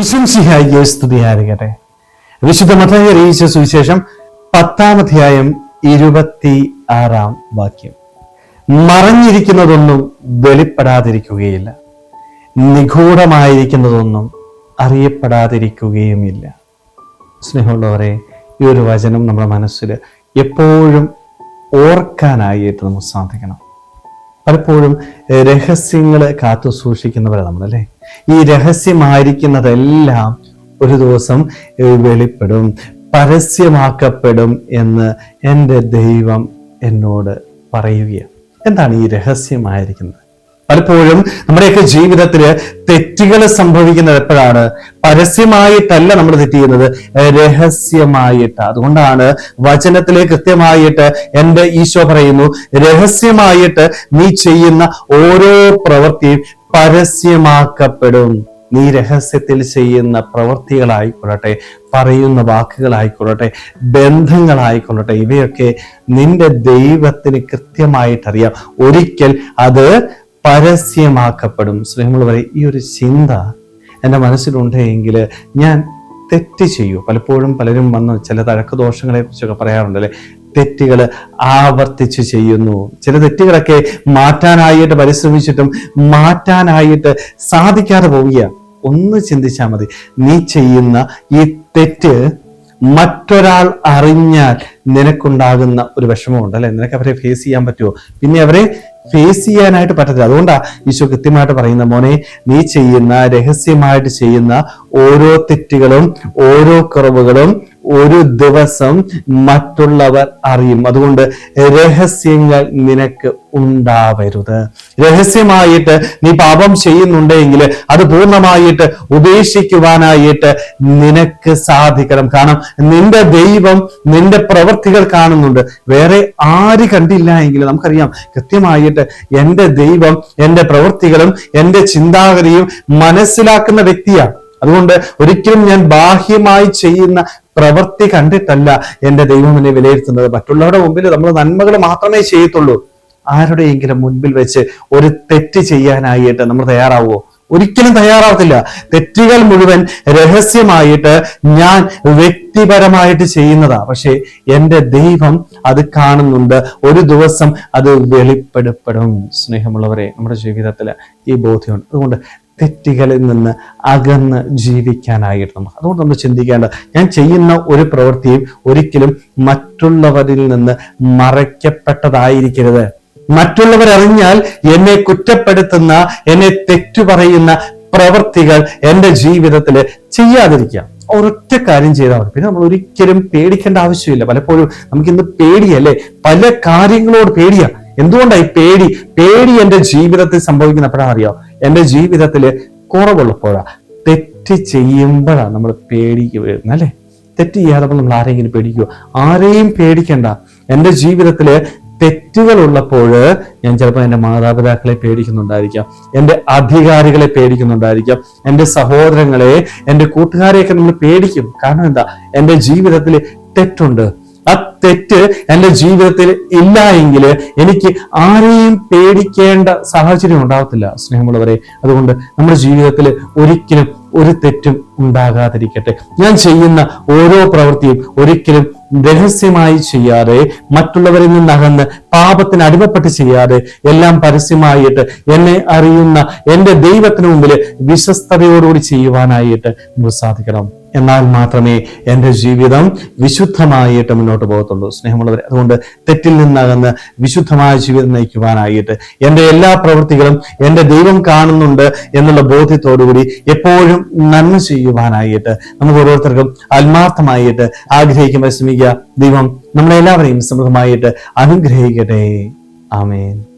വിശംസിഹായിയെ സ്തുതിയായിരിക്കട്ടെ വിശുദ്ധ മത്തായി അറിയിച്ച സുവിശേഷം പത്താം അധ്യായം ഇരുപത്തി ആറാം വാക്യം. മറഞ്ഞിരിക്കുന്നതൊന്നും വെളിപ്പെടാതിരിക്കുകയില്ല. നിഗൂഢമായിരിക്കുന്നതൊന്നും അറിയപ്പെടാതിരിക്കുകയുമില്ല. സ്നേഹമുള്ളവരെ ഈ ഒരു വചനം നമ്മുടെ മനസ്സിൽ എപ്പോഴും ഓർക്കാനായിട്ട് നമുക്ക് സാധിക്കണം. പലപ്പോഴും രഹസ്യങ്ങൾ കാത്തു സൂക്ഷിക്കുന്നവരാണ് നമ്മളല്ലേ? ഈ രഹസ്യമായിരിക്കുന്നതെല്ലാം ഒരു ദിവസം വെളിപ്പെടും പരസ്യമാക്കപ്പെടും എന്ന് എന്റെ ദൈവം എന്നോട് പറയുകയാണ്. എന്താണ് ഈ രഹസ്യമായിരിക്കുന്നത്? പലപ്പോഴും നമ്മുടെയൊക്കെ ജീവിതത്തിൽ തെറ്റുകൾ സംഭവിക്കുന്നത് എപ്പോഴാണ്? പരസ്യമായിട്ടല്ല നമ്മൾ തെറ്റ് ചെയ്യുന്നത് രഹസ്യമായിട്ട്. അതുകൊണ്ടാണ് വചനത്തിൽ കൃത്യമായിട്ട് എന്റെ ഈശോ പറയുന്നു രഹസ്യമായിട്ട് നീ ചെയ്യുന്ന ഓരോ പ്രവൃത്തിയും പരസ്യമാക്കപ്പെടും. നീ രഹസ്യത്തിൽ ചെയ്യുന്ന പ്രവൃത്തികളായിക്കൊള്ളട്ടെ പറയുന്ന വാക്കുകളായിക്കൊള്ളട്ടെ ബന്ധങ്ങളായിക്കൊള്ളട്ടെ ഇവയൊക്കെ നിന്റെ ദൈവത്തിന് കൃത്യമായിട്ടറിയാം. ഒരിക്കൽ അത് പരസ്യമാക്കപ്പെടും. സ്നേഹമുള്ളവരെ ഈ ഒരു ചിന്ത എന്റെ മനസ്സിലുണ്ടെങ്കിൽ ഞാൻ തെറ്റ് ചെയ്യൂ. പലപ്പോഴും പലരും വന്ന് ചില തഴക്ക ദോഷങ്ങളെ കുറിച്ചൊക്കെ പറയാറുണ്ടല്ലേ? തെറ്റുകൾ ആവർത്തിച്ച് ചെയ്യുന്നു. ചില തെറ്റുകളൊക്കെ മാറ്റാനായിട്ട് പരിശ്രമിച്ചിട്ടും മാറ്റാനായിട്ട് സാധിക്കാതെ പോവുക ഒന്ന് ചിന്തിച്ചാൽ മതി. നീ ചെയ്യുന്ന ഈ തെറ്റ് മറ്റൊരാൾ അറിഞ്ഞാൽ നിനക്കുണ്ടാകുന്ന ഒരു വിഷമമുണ്ട് അല്ലെ? നിനക്ക് അവരെ ഫേസ് ചെയ്യാൻ പറ്റുമോ പിന്നെ അവരെ ഫേസ് ചെയ്യാനായിട്ട് പറ്റത്തില്ല. അതുകൊണ്ടാ ഈശോ കൃത്യമായിട്ട് പറയുന്ന മോനെ നീ ചെയ്യുന്ന രഹസ്യമായിട്ട് ചെയ്യുന്ന ഓരോ തെറ്റുകളും ഓരോ കുറവുകളും ഒരു ദിവസം മറ്റുള്ളവർ അറിയും. അതുകൊണ്ട് രഹസ്യങ്ങൾ നിനക്ക് ഉണ്ടാവരുത്. രഹസ്യമായിട്ട് നീ പാപം ചെയ്യുന്നുണ്ടെങ്കിൽ അത് പൂർണമായിട്ട് ഉപേക്ഷിക്കുവാനായിട്ട് നിനക്ക് സാധിക്കണം. കാരണം നിന്റെ ദൈവം നിന്റെ പ്രവൃത്തികൾ കാണുന്നുണ്ട്. വേറെ ആര് കണ്ടില്ല എങ്കിൽ നമുക്കറിയാം കൃത്യമായിട്ട് എന്റെ ദൈവം എന്റെ പ്രവൃത്തികളും എന്റെ ചിന്താഗതിയും മനസ്സിലാക്കുന്ന വ്യക്തിയാണ്. അതുകൊണ്ട് ഒരിക്കലും ഞാൻ ബാഹ്യമായി ചെയ്യുന്ന പ്രവൃത്തി കണ്ടിട്ടല്ല എന്റെ ദൈവം എന്നെ വിലയിരുത്തുന്നത്. മറ്റുള്ളവരുടെ മുമ്പിൽ നമ്മൾ നന്മകൾ മാത്രമേ ചെയ്യത്തുള്ളൂ. ആരുടെയെങ്കിലും മുൻപിൽ വെച്ച് ഒരു തെറ്റ് ചെയ്യാനായിട്ട് നമ്മൾ തയ്യാറാവുമോ ഒരിക്കലും തയ്യാറാവത്തില്ല. തെറ്റുകൾ മുഴുവൻ രഹസ്യമായിട്ട് ഞാൻ വ്യക്തിപരമായിട്ട് ചെയ്യുന്നതാ. പക്ഷേ എന്റെ ദൈവം അത് കാണുന്നുണ്ട്. ഒരു ദിവസം അത് വെളിപ്പെടുപ്പെടും. സ്നേഹമുള്ളവരെ നമ്മുടെ ജീവിതത്തിൽ ഈ ബോധ്യമുണ്ട്. അതുകൊണ്ട് തെറ്റുകളിൽ നിന്ന് അകന്ന് ജീവിക്കാനായിട്ട് നമുക്ക്. അതുകൊണ്ട് നമ്മൾ ചിന്തിക്കേണ്ടത് ഞാൻ ചെയ്യുന്ന ഒരു പ്രവൃത്തിയും ഒരിക്കലും മറ്റുള്ളവരിൽ നിന്ന് മറയ്ക്കപ്പെട്ടതായിരിക്കരുത്. മറ്റുള്ളവർ അറിഞ്ഞാൽ എന്നെ കുറ്റപ്പെടുത്തുന്ന എന്നെ തെറ്റു പറയുന്ന പ്രവൃത്തികൾ എന്റെ ജീവിതത്തിൽ ചെയ്യാതിരിക്കുക. ഒരൊറ്റ കാര്യം ചെയ്താൽ മതി. പിന്നെ നമ്മൾ ഒരിക്കലും പേടിക്കേണ്ട ആവശ്യമില്ല. പലപ്പോഴും നമുക്കിന്ന് പേടിയല്ലേ? പല കാര്യങ്ങളോട് പേടിയാ. എന്തുകൊണ്ടായി പേടി? പേടി എന്റെ ജീവിതത്തിൽ സംഭവിക്കുന്നപ്പോഴാണ് അറിയോ? എന്റെ ജീവിതത്തിൽ കുറവുള്ളപ്പോഴാ തെറ്റ് ചെയ്യുമ്പോഴാണ് നമ്മൾ പേടിക്ക് വരുന്നത് അല്ലേ? തെറ്റ് ചെയ്യാതെ നമ്മൾ ആരെങ്കിലും പേടിക്കുക ആരെയും പേടിക്കണ്ട. എന്റെ ജീവിതത്തിൽ തെറ്റുകൾ ഉള്ളപ്പോൾ ഞാൻ ചിലപ്പോൾ എന്റെ മാതാപിതാക്കളെ പേടിക്കുന്നുണ്ടായിരിക്കാം എന്റെ അധികാരികളെ പേടിക്കുന്നുണ്ടായിരിക്കാം എന്റെ സഹോദരങ്ങളെ എന്റെ കൂട്ടുകാരെയൊക്കെ നമ്മൾ പേടിക്കും. കാരണം എന്താ? എന്റെ ജീവിതത്തിൽ തെറ്റുണ്ട്. ആ തെറ്റ് എന്റെ ജീവിതത്തിൽ ഇല്ല എങ്കിൽ എനിക്ക് ആരെയും പേടിക്കേണ്ട സാഹചര്യം ഉണ്ടാകത്തില്ല സ്നേഹമുള്ളവരെ. അതുകൊണ്ട് നമ്മുടെ ജീവിതത്തിൽ ഒരിക്കലും ഒരു തെറ്റും ഉണ്ടാകാതിരിക്കട്ടെ. ഞാൻ ചെയ്യുന്ന ഓരോ പ്രവൃത്തിയും ഒരിക്കലും രഹസ്യമായി ചെയ്യാതെ മറ്റുള്ളവരിൽ നിന്നകന്ന് പാപത്തിന് അടിമപ്പെട്ട് ചെയ്യാതെ എല്ലാം പരസ്യമായിട്ട് എന്നെ അറിയുന്ന എന്റെ ദൈവത്തിന് മുമ്പിൽ വിശ്വസ്തയോടുകൂടി ചെയ്യുവാനായിട്ട് നമുക്ക് സാധിക്കണം. എന്നാൽ മാത്രമേ എന്റെ ജീവിതം വിശുദ്ധമായിട്ട് മുന്നോട്ട് പോകത്തുള്ളൂ. സ്നേഹമുള്ളവരെ അതുകൊണ്ട് തെറ്റിൽ നിന്നകന്ന് വിശുദ്ധമായ ജീവിതം നയിക്കുവാനായിട്ട് എന്റെ എല്ലാ പ്രവൃത്തികളും എന്റെ ദൈവം കാണുന്നുണ്ട് എന്നുള്ള ബോധ്യത്തോടുകൂടി എപ്പോഴും നന്മ ചെയ്യുവാനായിട്ട് നമുക്ക് ഓരോരുത്തർക്കും ആത്മാർത്ഥമായിട്ട് ആഗ്രഹിക്കുമ്പോൾ ശ്രമിക്കുക. ദൈവം നമ്മളെല്ലാവരെയും സമൃദ്ധമായിട്ട് അനുഗ്രഹിക്കട്ടെ. ആമേൻ.